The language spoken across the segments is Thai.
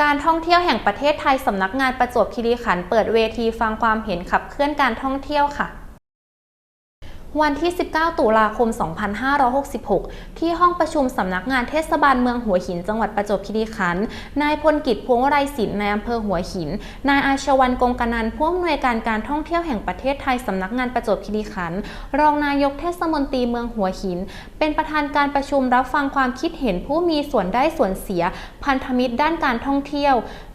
การท่องเที่ยวแห่งประเทศไทยสำนักงานประจวบคีรีขันธ์เปิดเวทีฟังความเห็นขับเคลื่อนการท่องเที่ยวค่ะ วันที่ 19 ตุลาคม 2566 ที่ห้องประชุมสำนักงานเทศบาลเมืองหัวหินจังหวัดประจวบคีรีขันธ์นายพลกิจพวงวไรศิลป์ในอำเภอหัวหิน นายอาชวันกงกนันผู้อำนวยการการท่องเที่ยวแห่งประเทศไทยสำนักงานประจวบคีรีขันธ์รองนายกเทศมนตรีเมืองหัวหิน เป็นประธานการประชุมรับฟังความคิดเห็นผู้มีส่วนได้ส่วนเสีย พันธมิตรด้านการท่องเที่ยว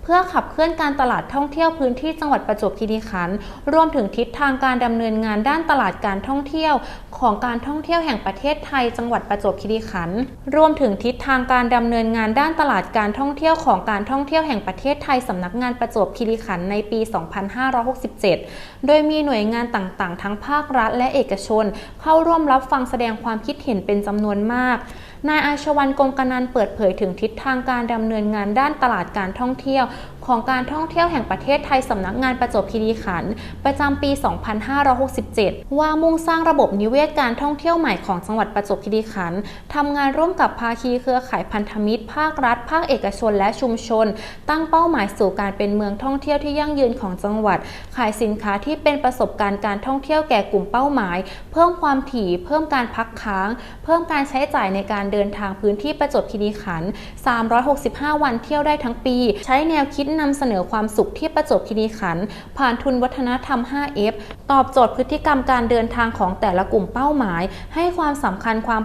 พื่อขับเคลื่อนการตลาดท่องเที่ยวพื้นที่จังหวัดประจวบคีรีขันธ์รวมถึงทิศทางการดำเนินงานด้านตลาดการท่องเที่ยว ของการท่องเที่ยวแห่งประเทศไทย จังหวัดประจวบคีรีขันธ์รวมถึงทิศทางการดำเนินงานด้านตลาดการท่องเที่ยวของการท่องเที่ยวแห่งประเทศไทยสำนักงานประจวบคีรีขันธ์ในปี 2567 โดยมีหน่วยงานต่างๆ ทั้งภาครัฐและเอกชน เข้าร่วมรับฟังแสดงความคิดเห็นเป็นจำนวนมาก นายอาชวันกงกนันเปิดเผยถึงทิศทางการดำเนินงานด้านตลาดการท่องเที่ยว ของการท่องเที่ยวแห่งประเทศไทยสำนักงานประจวบคีรีขันธ์ประจำปี 2567 ว่ามุ่งสร้างระบบนิเวศการท่องเที่ยวใหม่ของจังหวัดประจวบคีรีขันธ์ทำงานร่วมกับภาคีเครือข่ายพันธมิตร ภาครัฐ ภาคเอกชน และชุมชน ตั้งเป้าหมายสู่การเป็นเมืองท่องเที่ยวที่ยั่งยืนของจังหวัด ขายสินค้าที่เป็นประสบการณ์การท่องเที่ยวแก่กลุ่มเป้าหมาย เพิ่มความถี่ เพิ่มการพักค้าง เพิ่มการใช้จ่ายในการเดินเดินทางพื้นที่ประจวบคีรีขันธ์365 วันเที่ยวได้ทั้งปี ใช้แนวคิดนำเสนอความสุขที่ประจวบคีรีขันธ์ผ่านทุนวัฒนธรรม 5F ตอบโจทย์พฤติกรรมการเดินทางของแต่ละกลุ่มเป้าหมาย ให้ความสำคัญความ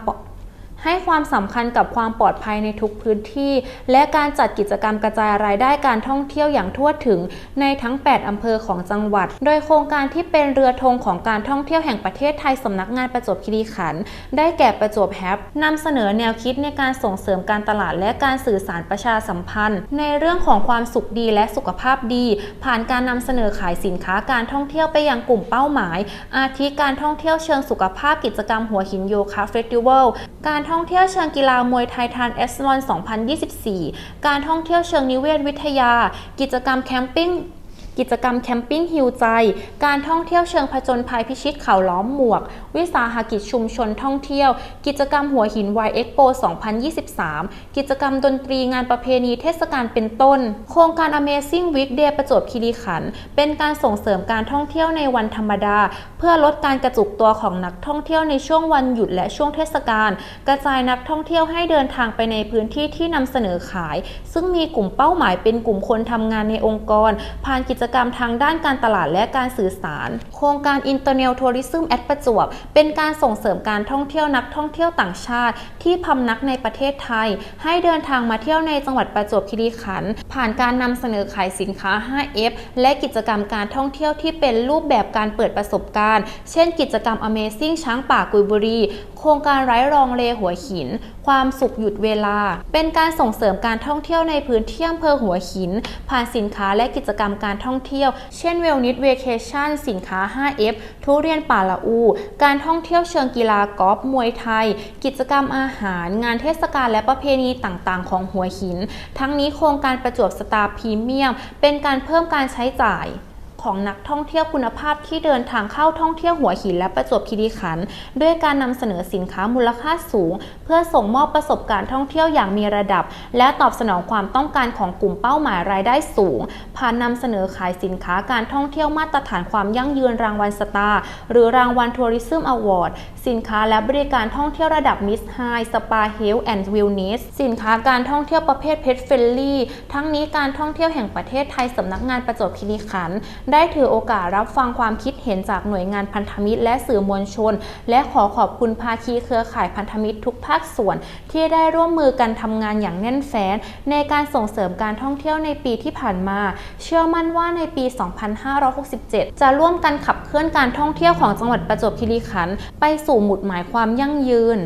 ให้ความสำคัญกับความปลอดภัยในทุกพื้นที่ และการจัดกิจกรรมกระจายรายได้การท่องเที่ยวอย่างทั่วถึงในทั้ง 8 อำเภอของจังหวัด โดยโครงการที่เป็นเรือธงของการท่องเที่ยวแห่งประเทศไทยสำนักงานประจวบคีรีขันธ์ได้แก่ประจวบแฮปนำเสนอแนวคิดในการส่งเสริมการตลาดและการสื่อสารประชาสัมพันธ์ ในเรื่องของความสุขดีและสุขภาพดี ผ่านการนำเสนอขายสินค้าการท่องเที่ยวไปยังกลุ่มเป้าหมาย อาทิการท่องเที่ยวเชิงสุขภาพกิจกรรมหัวหินโยคะเฟสติวัลการท่องท่องเที่ยวเชิงกีฬามวยไทยทานเอสลอน 2024 การท่องเที่ยวเชิงนิเวศวิทยา กิจกรรมแคมปิ้ง กิจกรรมแคมปิ้งฮิวใจ การท่องเที่ยวเชิงผจญภัยพิชิตเขาล้อมหมวก วิสาหกิจชุมชนท่องเที่ยว กิจกรรมหัวหิน Y Expo 2023 กิจกรรมดนตรีงานประเพณีเทศกาลเป็นต้น โครงการ Amazing Week Day ประจวบคีรีขันธ์เป็นการส่งเสริมการท่องเที่ยวในวันธรรมดา เพื่อลดการกระจุกตัวของนักท่องเที่ยวในช่วงวันหยุดและช่วงเทศกาลกระจายนักท่องเที่ยวให้เดินทางไปในพื้นที่ที่นำเสนอขาย ซึ่งมีกลุ่มเป้าหมายเป็นกลุ่มคนทำงานในองค์กรผ่านกิจกรรมทางด้านการตลาดและการสื่อสาร โครงการ Internal Tourism at ประจวบ เป็นการส่งเสริมการท่องเที่ยวนักท่องเที่ยวต่างชาติ ที่พำนักในประเทศไทย ให้เดินทางมาเที่ยวในจังหวัดประจวบคีรีขันธ์ผ่านการนำเสนอขายสินค้า 5F และกิจกรรมการท่องเที่ยวที่เป็นรูปแบบการเปิดประสบการณ์ เช่น กิจกรรม Amazing ช้างป่ากุยบุรี โครงการไร้รองเลหัวหินความสุขหยุดเวลา เป็นการส่งเสริมการท่องเที่ยวในพื้นที่อำเภอหัวหิน ผ่านสินค้าและกิจกรรมการท่องเที่ยว เช่นเวลนิ v เวเคชั่นสินค้า 5F ทุเรียนป่าละอู การท่องเที่ยวเชิงกีฬากอล์ฟมวยไทย กิจกรรมอาหาร งานเทศกาลและประเพณีต่างๆ ของหัวหิน ทั้งนี้โครงการประจวบสตาร์พรีเมียม เป็นการเพิ่มการใช้จ่าย ของนักท่องเที่ยวคุณภาพที่เดินทางเข้าท่องเที่ยวหัวหินและประจวบคีรีขันธ์ด้วยการนำเสนอสินค้ามูลค่าสูง เพื่อส่งมอบประสบการณ์ท่องเที่ยวอย่างมีระดับ และตอบสนองความต้องการของกลุ่มเป้าหมายรายได้สูง ผ่านนำเสนอขายสินค้าการท่องเที่ยวมาตรฐานความยั่งยืนรางวัลสตาร์หรือรางวัลทัวริซึมอวอร์ดสินค้าและบริการท่องเที่ยวระดับมิสไฮสปาเฮลแอนด์วิลเนสสินค้าการท่องเที่ยวประเภทเพ t เฟลลี่ ทั้งนี้การท่องเที่ยวแห่งประเทศไทยสำนักงานประจวบคีรีขันธ์ได้ถือโอกาสรับฟังความคิดเห็นจากหน่วยงานพันธมิตร และสื่อมวลชน และขอขอบคุณภาคีเครือข่ายพันธมิตรทุกภาคส่วน ที่ได้ร่วมมือกันทำงานอย่างแน่นแฟ้นในการส่งเสริมการท่องเที่ยวในปีที่ผ่านมา เชื่อมั่นว่าในปี 2567 จะร่วมกันขับเคลื่อนการท่องเที่ยวของจังหวัดประจวบคีรีขันธ์ไปสู่หมุดหมายความยั่งยืน